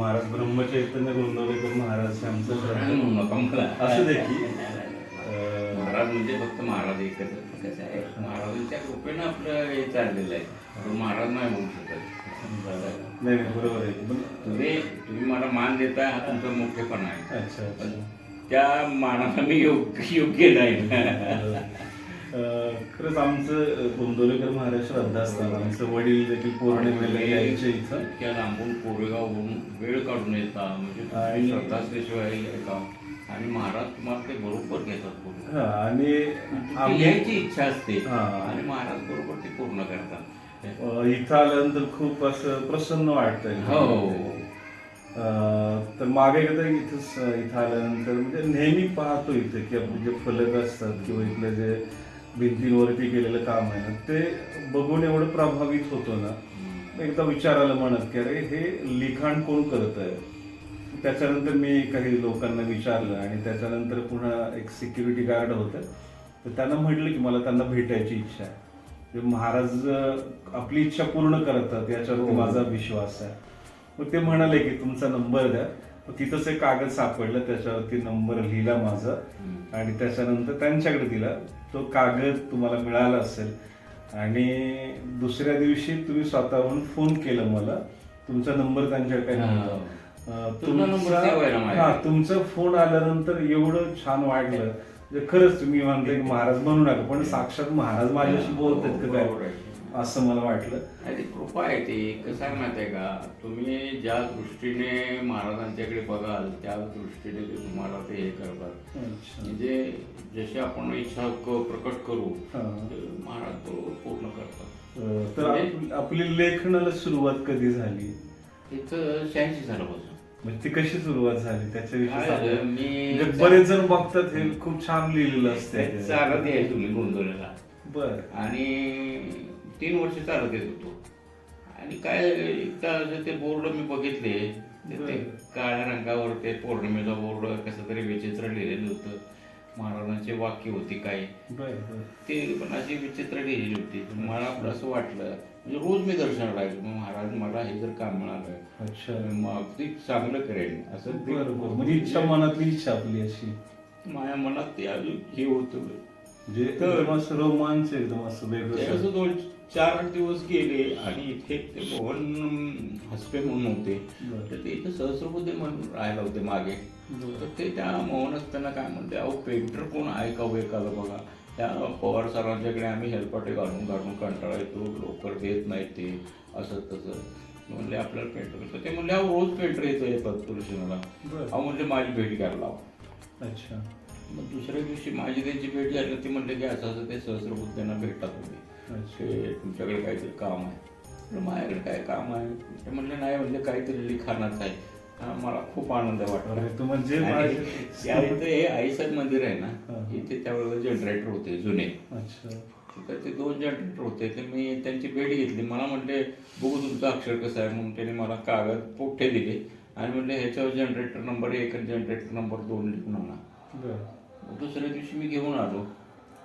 महाराज ब्रह्मचैतन्य गोंदवलेकर महाराज हे आमचं म्हणू श्रद्धा. नका मला असू दे की. नाही, नाही, नाही. अं, महाराज म्हणजे फक्त महाराज एकच. कसं आहे. महाराजांच्या कृपेनं आपलं हे चाललेलं आहे. तो महाराज नाही होऊ शकत. नाही बरोबर आहे. पण तुम्ही तुम्ही मला मान देता हा तुमचा मोठेपणा आहे. अच्छा त्या मानाला मी योग्य योग्य नाही. खरंच आमचं गोंदवलेकर महाराज श्रद्धा असतात आमचं वडील देखील पौर्णिमेला यायचे इथं. इतक्या लांबून कोरेगावहून वेळ काढून येता. म्हणजे श्रद्धा असल्याशिवाय येता आणि महाराज तुम्हाला ते बरोबर घेतात पूर्ण. आणि यायची इच्छा असते. आणि महाराज बरोबर ते पूर्ण करतात. इथं आल्यानंतर खूप असं प्रसन्न वाटतंय. हो. अं, तर मागे एकदा इथंच इथं आल्यानंतर म्हणजे नेहमी पाहतो इथे की आपले जे फलक असतात किंवा इथलं जे भिंतींवरती केलेलं काम आहे ना ते बघून एवढं प्रभावित होतो ना एकदा विचारायला म्हणत की अरे हे लिखाण कोण करत आहे? त्याच्यानंतर मी काही लोकांना विचारलं आणि त्याच्यानंतर पुन्हा एक सिक्युरिटी गार्ड होतं. तर त्यांना म्हटलं की मला त्यांना भेटायची इच्छा आहे. म्हणजे महाराज आपली इच्छा पूर्ण करतात याच्यावरती हो. माझा विश्वास आहे. मग ते म्हणाले की तुमचा नंबर द्या. मग तिथंच एक कागद सापडलं त्याच्यावरती नंबर लिहिला माझा. आणि त्याच्यानंतर त्यांच्याकडे दिला. तो कागद तुम्हाला मिळाला असेल आणि दुसऱ्या दिवशी तुम्ही स्वतःहून फोन केला मला तुमचा नंबर त्यांच्याकडे हा. तुमचा-? हा फोन आल्यानंतर एवढं छान वाटलं म्हणजे खरंच तुम्ही म्हणताय की महाराज म्हणू नका पण साक्षात महाराज माझ्याशी बोलतात काय. असं मला वाटलं. आणि ती कृपा आहे ती. कसं आहे माहिती आहे का? तुम्ही ज्या दृष्टीने महाराजांच्याकडे बघाल त्या दृष्टीने ते तुम्हाला ते हे करतात. अच्छा. म्हणजे जशी आपण इच्छा क- प्रकट करू हा. ते महाराज बरोबर पूर्ण करतात. अं, तर आप- आपली लेखनाला सुरुवात कधी झाली? इथं शहाऐंशी झाल्यापासून म्हणजे ती कशी सुरुवात झाली? त्याच्याविषयी काय सांगा. झालं, मी- म्हणजे बरेच जण बघतात हे खूप छान लिहिलेलं असते चालत यायचो मी गोंधळाला बर. आणि तीन वर्ष चालत येत होतो. आणि काय एकदा ते बोर्ड मी बघितले ते-. काळ्या रंगावर ते पौर्णिमेचा बोर्ड कसं तरी विचित्र लिहिलेलं होतं. महाराजांची वाक्य होती काय ते पण अशी विचित्र लिहिलेली होती. मला असं वाटलं म्हणजे रोज मी दर्शन राहिलो मग महाराज मला हे जर काम मिळालं अच्छा. मग ते चांगलं करेन. असं म्हणजे इच्छा मनातली इच्छा आपली अशी. माझ्या मनात ते अजून हे होतं. म्हणजे एकदम असं रोमांच एकदम असं वेगळं. दोन चार आठ दिवस गेले आणि इथे ते मोहन हसपे म्हणून होते. बरं. तर ते इथे सहस्रबुद्धे म्हणून राहायला होते मागे. तर ते त्या मोहन असताना काय म्हणते अहो पेंटर कोण आहे का हो एखादं बघा? त्या पवार सरांच्याकडे आम्ही हेलपाटे घालून घालून कंटाळा येतो लवकर देत नाहीत ते असं तसं. म्हणले आपल्याला पेंटर तर ते म्हणले अहो रोज पेंटर येतो येतात तुळशीला बरं. अहो म्हणजे माझी भेट घ्यायला लावा. अच्छा. मग दुसऱ्या दिवशी माझी त्यांची भेट झाली ते म्हणले की असं असं ते सहस्रबुद्धांना भेटतात तुम्ही अच्छा. ते तुमच्याकडे काहीतरी काम आहे. माझ्याकडे काय काम आहे? ते म्हणले नाही म्हणजे काहीतरी लिखाणाचं आहे. मला खूप आनंद वाटला. तू म्हणजे हे आईसाहेब मंदिर आहे. ना इथे त्यावेळेला जनरेटर होते जुने. अच्छा. तर ते दोन जनरेटर होते तर मी त्यांची भेट घेतली. मला म्हटले बघू तुमचं अक्षर कसं आहे. म्हणून त्याने मला कागद पोठे दिले. आणि म्हटले ह्याच्यावर जनरेटर नंबर एक आणि जनरेटर नंबर दोन लिहून आणा. दुसऱ्या दिवशी मी घेऊन आलो.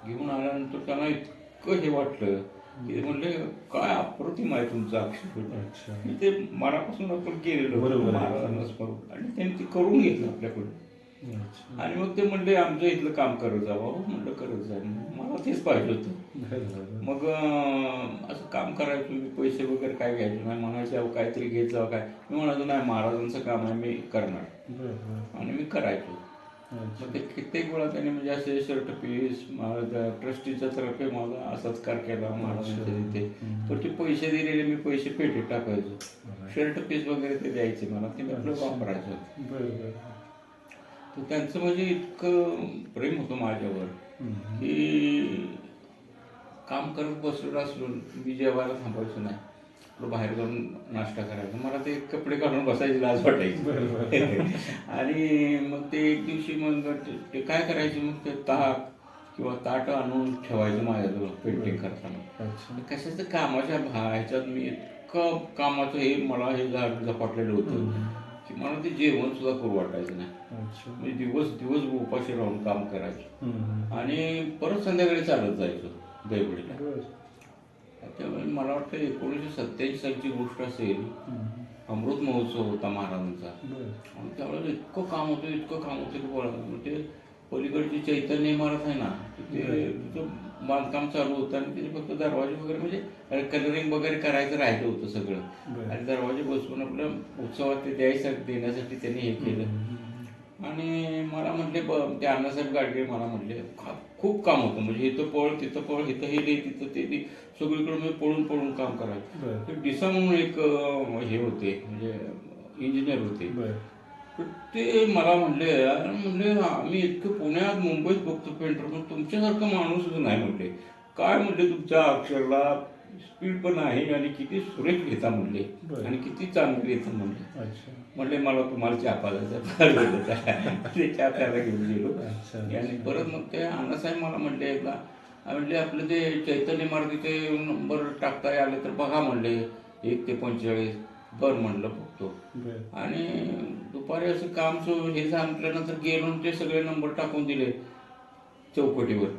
घेऊन आल्यानंतर त्यांना इतकं हे वाटलं की म्हणले काय अप्रतिम आहे तुमचं अक्षर? ते मनापासून आपण केलेलं बरोबर. महाराजांना. आणि त्यांनी ते करून घेतलं आपल्याकडून. आणि मग ते म्हणले आमचं इथलं काम करत जावं म्हणलं करत जा. मला तेच पाहिजे होतं. मग असं काम करायचं मी पैसे वगैरे काय घ्यायचे नाही? म्हणायचे काहीतरी घेत जावं काय? मी म्हणायचो नाही महाराजांचं काम आहे मी करणार. आणि मी करायचो. मग ते कित्येक वेळा त्याने म्हणजे असे शर्ट पीस ट्रस्टीच्या तर्फे माझा असा सत्कार केला अच्छा. तिथे. तर ते पैसे दिलेले मी पैसे पेटीत टाकायचो. शर्ट पीस वगैरे ते द्यायचे मला ते मी आपलं अच्छा. वापरायचं. तर त्यांचं म्हणजे इतकं प्रेम होतं माझ्यावर. की काम करत बसलेलो असलो मी जेवायला थांबायचो नाही बाहेर जाऊन नाश्ता करायचा. मला ते कपडे काढून बसायची लाज वाटायची. आणि मग ते एक दिवशी मग ते- काय करायचे मग ते ताक किंवा ताट आणून ठेवायचं माझ्याजवळ पेंटिंग करताना. कशाचं कामाच्या ह्याच्यात मी इतकं कामाचं हे मला हे झाड झपाटलेलं होतं. की मला ते जेवण सुद्धा करू वाटायचं नाही. अच्छा. मी दिवस दिवस उपाशी राहून काम करायचो. आणि परत संध्याकाळी चालत जायचो दैवडीला बरं. त्यामुळे मला वाटतं एकोणीसशे सत्याऐंशी सालची गोष्ट असेल. अमृत महोत्सव होता महाराजांचा. आणि त्यावेळेला इतकं काम होतं इतकं काम होतं की ते पलीकडची चैतन्य इमारत आहे ना तिथे तिथं बांधकाम चालू होतं आणि तिथे फक्त दरवाजे वगैरे म्हणजे कलरिंग वगैरे करायचं राहिलं होतं सगळं. आणि दरवाजे बसवून आपलं उत्सवात ते द्यायसाठी देण्यासाठी त्यांनी हे केलं आणि मला म्हटले ब- ते अण्णासाहेब गाडगे मला म्हटले "खा- खूप काम होतं. म्हणजे इथं पळ तिथं पळ इथं हे दे तिथं ते दे. सगळीकडे मी पळून पळून काम करायचं. ते डिसा म्हणून एक हे होते म्हणजे इंजिनियर होते. ते मला म्हणले यार म्हणले आम्ही इतकं पुण्यात मुंबईत बघतो पेंटर पण तुमच्यासारखं माणूसच नाही म्हणले काय म्हणले तुमच्या अक्षरला? स्पीड पण आहे आणि किती सुरेख लिहिता म्हणले. आणि किती चांगले लिहिता म्हणले म्हणले मला तुम्हाला चहा पाजायचा. ते चहा प्यायला घेऊन गेलो आणि परत मग ते अण्णासाहेब मला म्हणले एकदा म्हणले आपलं ते चैतन्य मार्गीचे नंबर टाकता आले तर बघा म्हणले एक ते पंचेचाळीस बरं म्हणलं बघतो. आणि दुपारी असं काम सु हे संपल्यानंतर गेलो ते सगळे नंबर टाकून दिले चौकटीवर.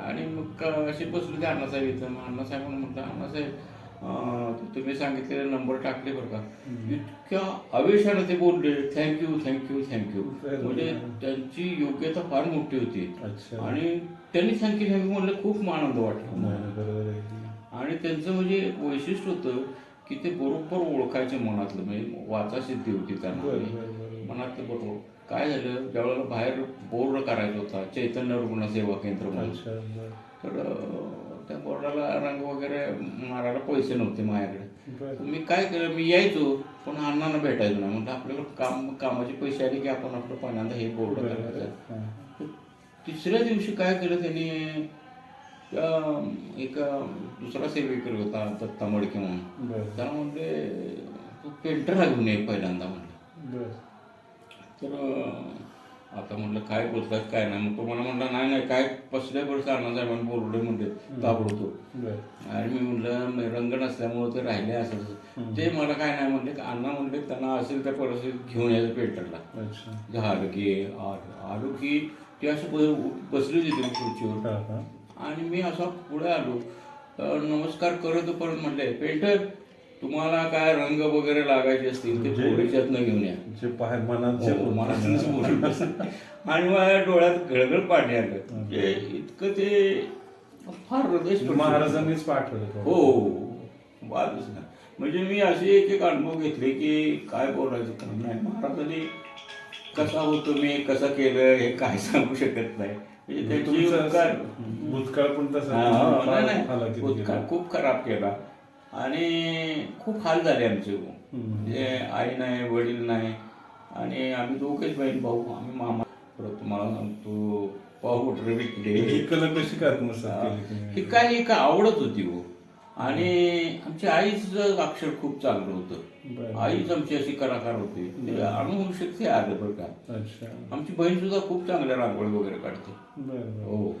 आणि मग असे बसले ते अण्णासाहेब इथं मग अण्णासाहेब म्हणून म्हटलं अण्णासाहेब तुम्ही सांगितलेले नंबर टाकले बरं का. इतक्या आवेशानं ते बोलले थँक्यू थँक्यू थँक्यू. म्हणजे त्यांची योग्यता फार मोठी होती. आणि त्यांनी थँक्यू थँक्यू म्हणलं खूप आनंद वाटला. आणि त्यांचं म्हणजे एक वैशिष्ट्य होतं की ते बरोबर ओळखायचे मनातलं म्हणजे वाचा सिद्धी होती त्यांना. मनातलं बरोबर. काय झालं? ज्यावेळेला बाहेर बोर्ड करायचा होता चैतन्य रुग्ण सेवा केंद्र म्हणून. तर त्या बोर्डाला रंग वगैरे मारायला पैसे नव्हते माझ्याकडे मी काय केलं मी यायचो पण अण्णांना भेटायचो नाही म्हटलं आपल्याकडे काम कामाचे पैसे आले की आपण आपलं पहिल्यांदा हे बोर्ड करायचं. हां. तिसऱ्या दिवशी काय केलं त्यांनी त्या एक दुसरा सेवेकरी होता दत्ता मडके म्हणून. त्याला म्हणले तू पेंटरला घेऊन ये पहिल्यांदा म्हणलं बरं. तर आता म्हटलं काय बोलतात काय नाही. मग तो मला म्हणला नाही नाही काय कसल्या वर्ष अण्णासाहेबांनी बोलवले म्हणते ताबडतो बरं. आणि मी म्हणलं "मी रंग नसल्यामुळे ते राहिले असं तसं." ते मला काय नाही म्हणले अण्णा म्हणले त्यांना असेल त्या परिस्थितीत घेऊन यायचं पेंटरला अच्छा. झालं की आलो की ती असं बसली होती ती खुर्चीवर. आणि मी असा पुढे आलो तर नमस्कार करत परत म्हटले पेंटर तुम्हाला काय रंग वगैरे लागायचे असतील ते जे- थोडेच्यातनं घेऊन या जे पाहे मनात जे हो, मला असंच बोलून. आणि माझ्या डोळ्यात घळघळ पाणी आलं म्हणजे इतकं ते फार हृदय महाराजांनीच पाठवलं. हो वादच नाही म्हणजे मी असे एक एक अनुभव घेतले की काय बोलायचं काय नाही महाराजांनी कसा होतो मी कसं केलं हे काय सांगू शकत नाही म्हणजे त्यांची भूतकाळ पण तसं. भूतकाळ. खूप खराब केला आणि खूप हाल झाले आमचे. म्हणजे आई नाही वडील नाही आणि आम्ही दोघेच बहीण भाऊ आम्ही मामा. परत तुम्हाला सांगतो पाहू विकले ही कला कशी काय आत्मसात केली ही काय आवडत होती हो. आणि आमची आईचं अक्षर खूप चांगलं होतं. आईच आमची अशी कलाकार होती. ते अनुभव शक्ती आलं बरं का. आमची बहीण सुद्धा खूप चांगल्या रांगोळी वगैरे काढते. हो.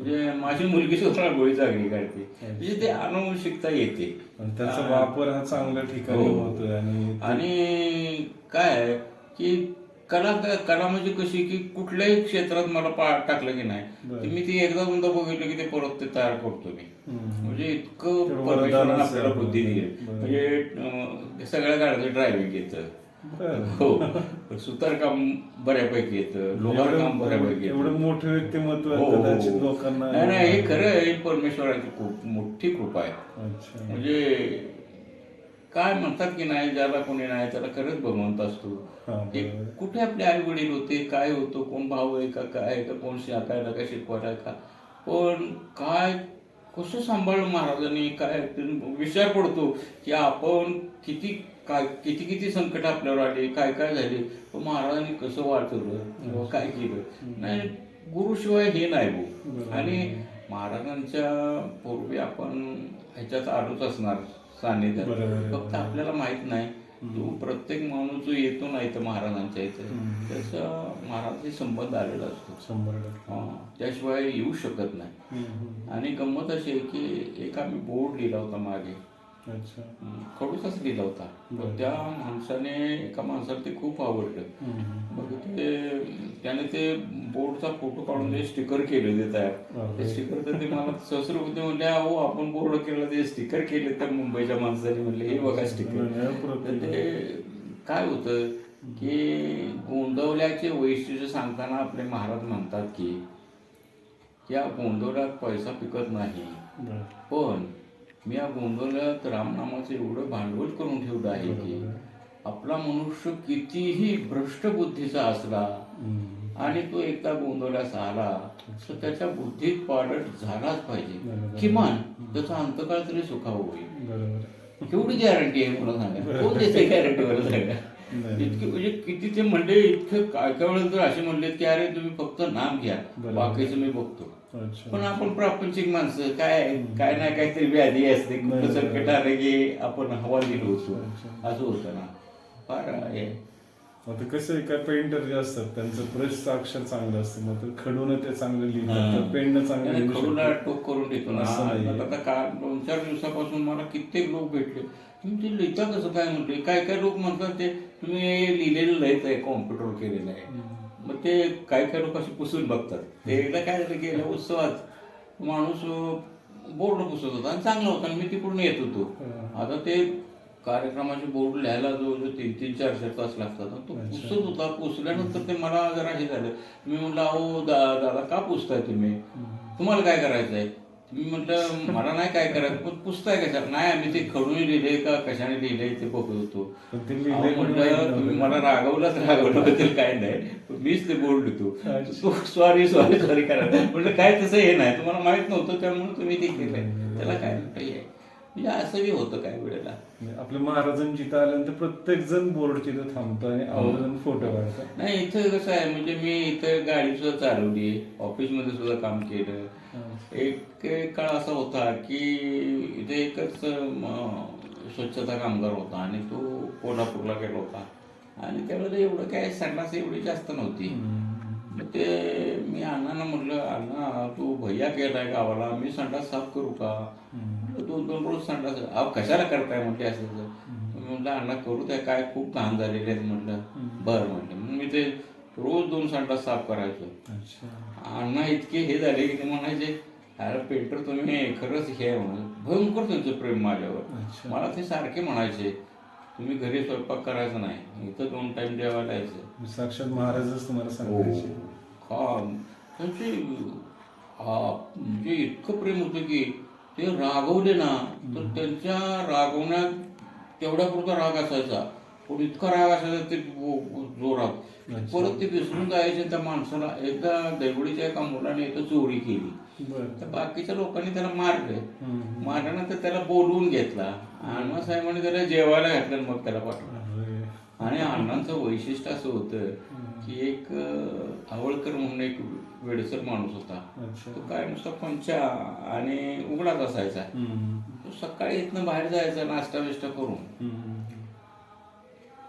म्हणजे माझी मुलगी सुद्धा रांगोळी चांगली काढते म्हणजे ते अनुभव शिकता येते त्याचा वापर हा चांगल्या ठिकाणी हो. होतोय आणि आणि काय आहे की कला कला म्हणजे कशी की कुठल्याही क्षेत्रात मला पा टाकलं की नाही मी ती एकदा दोनदा बघितलं की ते परत ते तयार करतो मी. म्हणजे इतकं परमेश्वरानं. आपल्याला बुद्धी दिली. म्हणजे सगळ्या गाड्याचं ड्रायव्हिंग येतं. हो. सुतारकाम बऱ्यापैकी येतं लोहार काम बऱ्यापैकी एवढं मोठं व्यक्तिमत्व हो, आहे, हो, कदाचित हो. लोकांना नाही नाही हे खरं आहे परमेश्वराची खूप मोठी कृपा आहे. म्हणजे काय म्हणतात की नाही ज्याला कोणी नाही त्याला खरंच भगवंत असतो. हा, बरोबर. कुठे आपले आई वडील होते काय होतो कोण भाऊ आहे का काय का कोण शिकायला का शिकवायला का? पण काय कसं सांभाळलं महाराजांनी? काय विचार पडतो की आपण किती काय किती किती संकट आपल्यावर आले काय काय झाले? पण महाराजांनी कसं वाचवलं काय केलं? नाही गुरुशिवाय हे नाही भाऊ. आणि महाराजांच्या पूर्वी आपण ह्याच्यात आलोच असणार सान्निध्यात. बरोबर. फक्त आपल्याला माहीत नाही. तो प्रत्येक माणूस जो येतो नाही तर महाराजांच्या इथे. त्याचा महाराजांशी संबंध आलेला असतो. त्याशिवाय येऊ शकत नाही. आणि गंमत अशी आहे की एक आम्ही बोर्ड लिहिला होता मागे. अच्छा. खडूचाच लिहिला होता. त्या माणसाने एका माणसाला ते खूप आवडलं. मग ते त्याने ते बोर्डचा फोटो काढून ते स्टिकर केले ते तयार. ते स्टिकर तर ते मला सहस्र होते म्हणले अहो आपण बोर्ड केलं ते स्टिकर केले त्या मुंबईच्या माणसाने. म्हणले हे बघा स्टिकर. ते काय होतं की गोंदवल्याचे वैशिष्ट्य सांगताना आपले महाराज म्हणतात की या गोंदवल्यात पैसा पिकत नाही. पण मी या गोंदवल्यात रामनामाचं एवढं भांडवल करून ठेवलं आहे की आपला मनुष्य कितीही भ्रष्ट बुद्धीचा असला. आणि तो एकदा गोंदवल्यास आला तर त्याच्या बुद्धीत पाडत झालाच पाहिजे. किमान त्याचा अंतकाळ तरी सुखावं होईल. केवढी गॅरंटी आहे मला सांगा? गॅरंटी मला सांगा. इतके म्हणजे किती ते म्हणले इतकं काय काय तर असे म्हणले की अरे तुम्ही फक्त नाम घ्या. बाकीचं मी बघतो. पण आपण प्रापंचिक माणसं काय काय ना काहीतरी व्याधी असते कुठं बरोबर. संकट आलं की आपण हवा दिलो होतो. असं होतं ना फार हे आता कसं आहे काय पेंटर जे असतात त्यांचं ब्रशचं अक्षर चांगलं असतं मग खडून ते चांगलं लिहितात. पेननं चांगलं शकतात. टोक करून देतो ना. आता का दोन चार दिवसापासून मला कित्येक लोक भेटले तुम्ही ते लिहिता कसं काय म्हटले काय काय लोक म्हणतात ते तुम्ही लिहिलेलं आहे कॉम्प्युटरवर केलेलं आहे मग ते काय काय लोक असे पुसून बघतात. ते एकदा काय झालं गेल्या उत्सवात माणूस बोर्ड पुसत होता आणि चांगला होता आणि मी तिकडून येत होतो. आता ते कार्यक्रमाचे बोर्ड लिहायला जो जो तीन तीन चार चार तास लागतात. तो. पुसत होता. पुसल्यानंतर ते मला जरा हे झालं. मी म्हटलं अहो दादा का पुसताय तुम्ही? तुम्हाला काय करायचं आहे मी म्हटलं मला नाही काय करायचं. पण पुसताय कशा नाही आम्ही ते खडून लिहिले का कशाने लिहिले ते बघत होतो. पण ते अहो, लिहिलंय म्हटलं तुम्ही. मला रागवलंच रागवल्याबद्दल काय नाही. पण मीच ते बोर्ड अच्छा. सॉरी सॉरी सॉरी करा. म्हटलं काय तसं हे नाही. तुम्हाला माहीत नव्हतं त्यामुळे तुम्ही ते केलंय. त्याला काय म्हटलं हे म्हणजे असंही होतं काय वेळेला. आपल्या महाराजांची जिथं आल्यानंतर प्रत्येक जण बोर्ड तिथं थांबतो आणि आवर्जून फोटो काढतात नाही इथं कसं आहे म्हणजे मी इथं गाडी सुद्धा चालवली ऑफिसमध्ये सुद्धा काम केलं. एक काळ असा होता की इथे एकच स्वच्छता कामगार होता आणि तो कोल्हापूरला गेला होता. आणि त्यावेळेला एवढं काय संडास एवढी जास्त नव्हती. मग ते मी अण्णांना म्हटलं अण्णा तू भैया गेलाय गावाला मी संडास साफ करू का? दोन दोन रोज संडास अहो कशाला करताय? म्हटले असं म्हटलं अण्णा करू द्या काय खूप घाण झालेले आहेत म्हटलं बरं म्हटलं. मग मी ते रोज दोन संडास साफ करायचो. अण्णा इतके हे झाले की ते म्हणायचे अरे पेंटर तुम्ही खरंच हे म्हणून भयंकर त्यांचं प्रेम माझ्यावर. मला ते सारखे म्हणायचे तुम्ही घरी स्वयंपाक करायचा नाही इथं दोन टाइम जेवायला यायचं साक्षात महाराजच तुम्हाला सांगायचे. हा त्यांचे हा म्हणजे इतकं प्रेम होतं की ते रागवले ना तर त्यांच्या रागवण्यात तेवढ्या पुरता राग असायचा. पण इतका राग असायचा ते जोरात. परत ते विसरून जायचे त्या माणसाला. एकदा दैवडीच्या एका मुलाने इथं चोरी केली. तर बाकीच्या लोकांनी त्याला मारले. मारल्यानंतर त्याला बोलवून घेतला. अण्णा साहेबांनी त्याला जेवायला घातलं मग त्याला पाठवलं. आणि अण्णांचं वैशिष्ट्य असं होतं की एक आवळकर म्हणून एक वेडसर माणूस होता. तो काय नुसता पंचा आणि उघडाच असायचा. तो सकाळी इथनं बाहेर जायचा नाश्ता बिष्टा करून.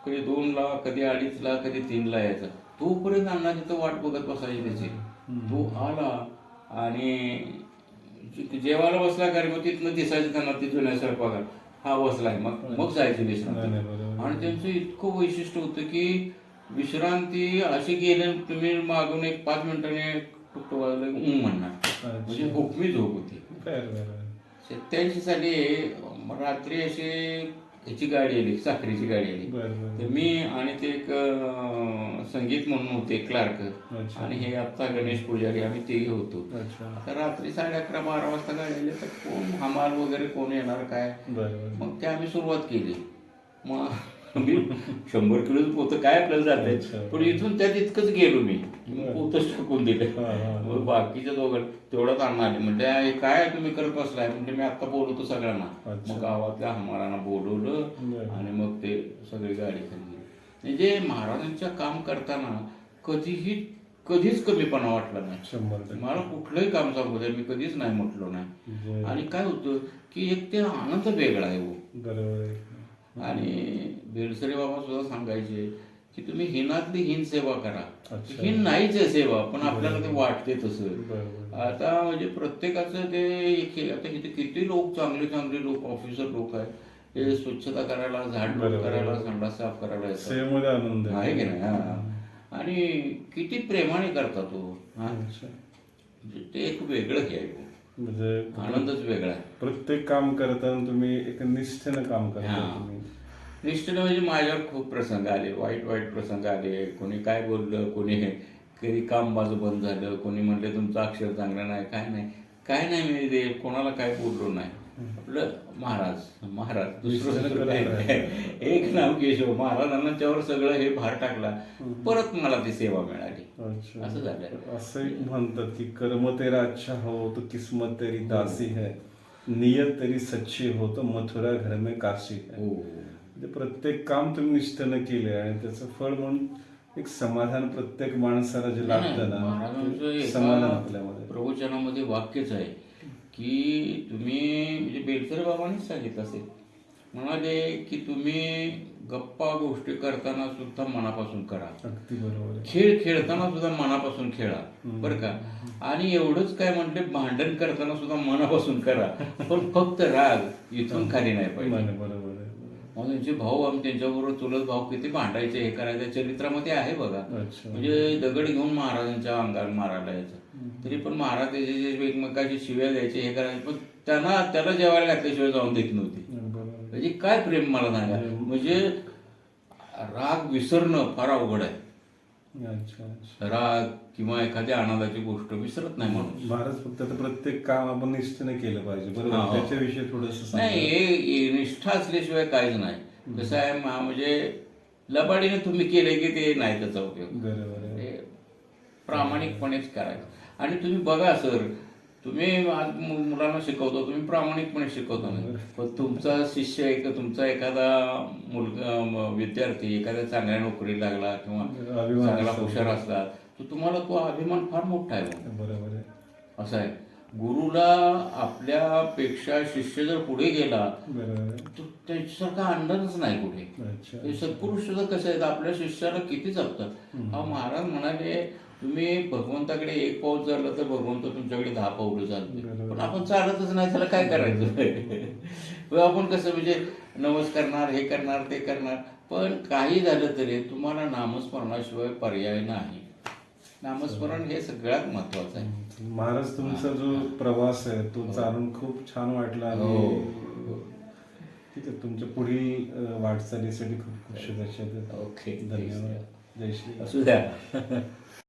कधी दोनला कधी अडीचला कधी तीनला यायचा. तोपर्यंत अण्णा तिथं वाट बघत बसायची त्याची. तो आला आणि जेवायला बसला तिथनं दिसायचं त्यांना ती जुन्या स्वयंपाकात हा बसलाय मग मग जायचे विश्रांती. आणि त्यांचं इतकं वैशिष्ट्य होतं की विश्रांती अशी गेले तुम्ही मागून एक पाच मिनिटाने टुकटुक वाजलं की ऊं म्हणणार. म्हणजे हुकमी झोप होती. सत्याऐंशी साली रात्री अशी ह्याची गाडी आली साखरेची गाडी आली. तर मी आणि ते एक संगीत म्हणून होते क्लार्क. आणि हे आत्ता गणेश पुजारी आम्ही तेही होतो. आता रात्री साडे अकरा बारा वाजता गाडी आली तर कोण हमाल वगैरे कोण येणार काय? मग ते आम्ही सुरुवात केली. मग मी शंभर किलो पोतं काय आपल्याला. जाते पण इथून त्यात इतकंच गेलो मी. बरं. पोतच टाकून दिलं. मग बाकीच्या दोघं तेवढंच आणणार म्हणजे "हे काय तुम्ही करत बसलाय म्हणजे मी आता बोलवतो सगळ्यांना. मग गावातल्या हमारांना बोलवलं. आणि मग ते सगळी गाडी खाली म्हणजे महाराजांच्या काम करताना कधीही कधीच कमीपणा वाटला नाही मला कुठलंही काम सांगू द्या मी कधीच नाही म्हटलो नाही. आणि काय होतं की एक ते आनंद वेगळा आहे हो. आणि बेलसरे बाबा सुद्धा सांगायचे की तुम्ही हिनातली हिन सेवा करा. हिन नाहीच आहे सेवा पण आपल्याला ते वाटते तसं. आता म्हणजे प्रत्येकाचं ते आता इथे किती लोक चांगले चांगले लोक ऑफिसर लोक आहेत. ते स्वच्छता करायला झाड. करायला संडास साफ करायला सेवेमध्ये आनंद आहे. की नाही. आणि किती प्रेमाने करतात तो. म्हणजे ते एक वेगळं हे आहे. म्हणजे आनंदच वेगळा आहे. प्रत्येक काम करताना तुम्ही एक निष्ठेनं काम करता. तुम्ही. निश्चित म्हणजे माझ्यावर खूप प्रसंग आले. वाईट वाईट प्रसंग आले. कोणी काय बोललं कोणी हे कधी काम माझं बंद झालं कोणी म्हणले तुमचं अक्षर चांगलं नाही काय नाही. काय नाही मी ते कोणाला काय बोललो नाही. आपलं महाराज महाराज दुसरं. एक नाव केशव महाराजांना त्यावर सगळं हे भार टाकला. परत मला ती सेवा मिळाली. असं झालं. असं म्हणतात की कर्म तेरा अच्छा हो तो किस्मत तेरी दासी है. नियत तेरी सच्ची हो तो मथुरा घर में काशी है. हो. म्हणजे प्रत्येक काम तुम्ही निष्ठेनं केले आणि त्याचं फळ म्हणून एक समाधान प्रत्येक माणसाला जे लागतं ना समाधान आपल्यामध्ये. प्रवचनामध्ये वाक्यच आहे की तुम्ही म्हणजे बेलसर बाबांनीच सांगितलं असेल. म्हणाले की तुम्ही गप्पा गोष्टी करताना सुद्धा मनापासून करा. खेळ खेळताना सुद्धा मनापासून खेळा बरं का? आणि एवढंच काय म्हणते भांडण करताना सुद्धा मनापासून करा. पण फक्त राग इथून खाली नाही पाहिजे. बरं, बरोबर मग त्यांचे भाऊ आम्ही त्यांच्याबरोबर चुलत भाऊ किती भांडायचे हे करायचे चरित्रामध्ये आहे बघा. म्हणजे दगड घेऊन महाराजांच्या अंगावर मारायला यायचं. तरी पण महाराज जे एकमेकाची शिव्या द्यायचे हे करायचे पण त्यांना त्याला जेवायला घातल्याशिवाय जाऊन देत नव्हती. म्हणजे काय प्रेम मला सांगा? म्हणजे राग विसरणं फार अवघड आहे. अच्छा राग किंवा एखाद्या आनंदाची गोष्ट विसरत नाही माणूस. महाराज फक्त आता प्रत्येक काम आपण निष्ठेने केलं पाहिजे हा. बरोबर त्याच्याविषयी थोडस नाही हे हे निष्ठा असल्याशिवाय काहीच नाही. कसं आहे मा- म्हणजे लबाडीने तुम्ही केले की ते नाही त्याचा उपयोग. बरोबर आहे. ते प्रामाणिकपणेच करायचं. आणि तुम्ही बघा सर तुम्ही आज मुलांना शिकवतो तुम्ही प्रामाणिकपणे शिकवता नाही पण तुमचा शिष्य एक तुमचा एखादा मुलगा विद्यार्थी एखाद्या चांगल्या नोकरी लागला किंवा चांगला. हुशार असला तर तुम्हाला तो अभिमान फार मोठा आहे मग. बरोबर आहे असं आहे गुरुला आपल्यापेक्षा शिष्य जर पुढे गेला आहे तर त्याच्यासारखा अंदाजच नाही कुठे. सत्पुरुष सुद्धा कसं आहेत? आपल्या शिष्याला किती जपतात? हा महाराज म्हणाले तुम्ही भगवंताकडे एक पाऊल चाललं तर भगवंत तुमच्याकडे दहा पाऊल चालते. पण आपण चालतच नाही त्याला काय करायचं? आपण कसं म्हणजे नमस करणार हे करणार ते करणार. पण काही झालं तरी तुम्हाला नामस्मरणाशिवाय पर्याय नाही. नामस्मरण हे सगळ्यात महत्वाचं आहे. महाराज तुमचा जो प्रवास आहे तो जाणून खूप छान वाटला आणि हो. ठीक आहे तुमच्या पुढील वाटचालीसाठी खूप खूप शुभेच्छा देतो. ओके. धन्यवाद. जय श्री असू द्या.